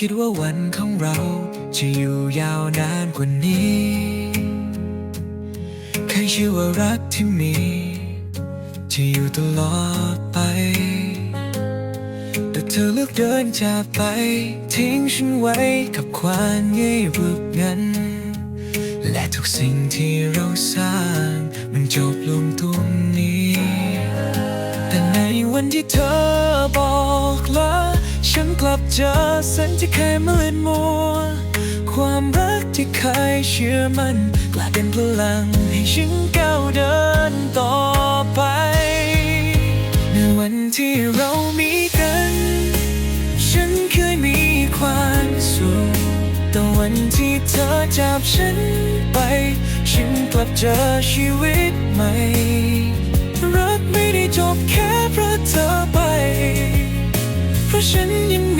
คิดว่าวันของเรา จะอยู่ยาวนานกว่านี้ เคยเชื่อว่ารักที่มี จะอยู่ตลอดไป แต่เธอเลือกเดินจากไป ทิ้งฉันไว้กับความเงียบงัน และทุกสิ่งที่เราสร้าง ลับเจอสิ่งที่เคยมืดมัว ความรักที่เคยเชื่อมันกลายเป็นพลังให้ฉันก้าวเดินต่อไป ในวันที่เรามีกัน ฉันเคยมีความสุขแต่วันที่เธอจากฉันไป ฉันกลับเจอชีวิตใหม่ รักไม่ได้จบแค่เพราะเธอไป เพราะฉันยัง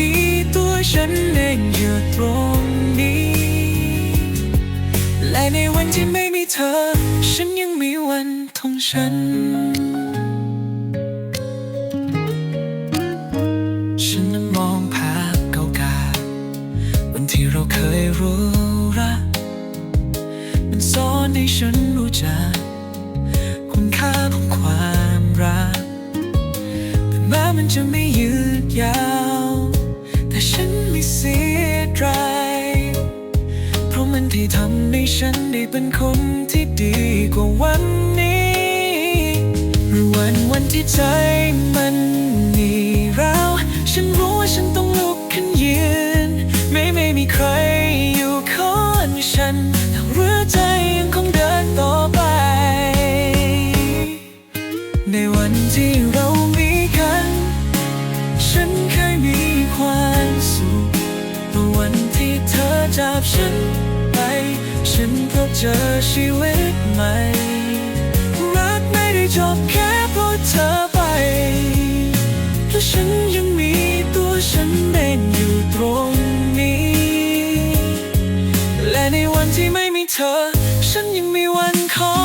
ฉันเองอยู่ตรงนี้ และในวันที่ไม่มีเธอ ฉันยังมีวันของฉัน ฉันนั้นมองภาพเก่าๆวันที่เราเคยรู้รักมันสอนให้ฉันรู้จักคุณค่าของความรักถึงแม้มันจะไม่ยืดยาว เสียดายเพราะมันที่ทำให้ฉันได้เป็นคนที่ดีกว่าวันนี้ หรือวันวันที่ใจมัน อจากฉันไป ฉันพบเจอชีวิตใหม่ รักไม่ได้จบแค่เพราะเธอไปและฉันยังมีตัวฉันเองอยู่ตรงนี้ และในวันที่ไม่มีเธอ ฉันยังมีวันขอ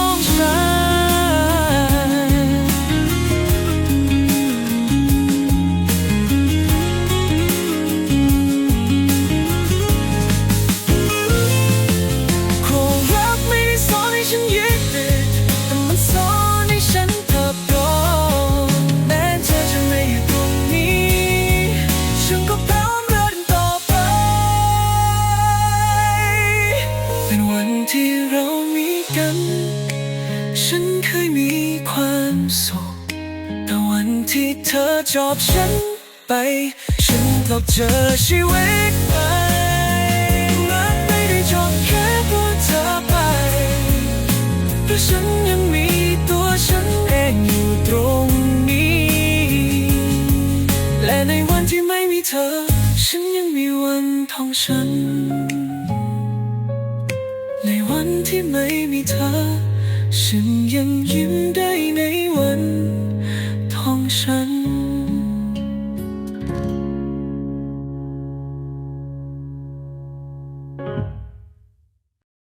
มีความสุขแต่วันที่เธอจอบฉันไป ฉันกลับเจอชีวิตใหม่รักไม่ได้จบแค่เพราะเธอไปเพราะฉันยังมีตัวฉันเองอยู่ตรงนี้ และในวันที่ไม่มีเธอ ฉันยังมีวันของฉัน ในวันที่ไม่มีเธอ ฉันยังยิ้มได้ในวัน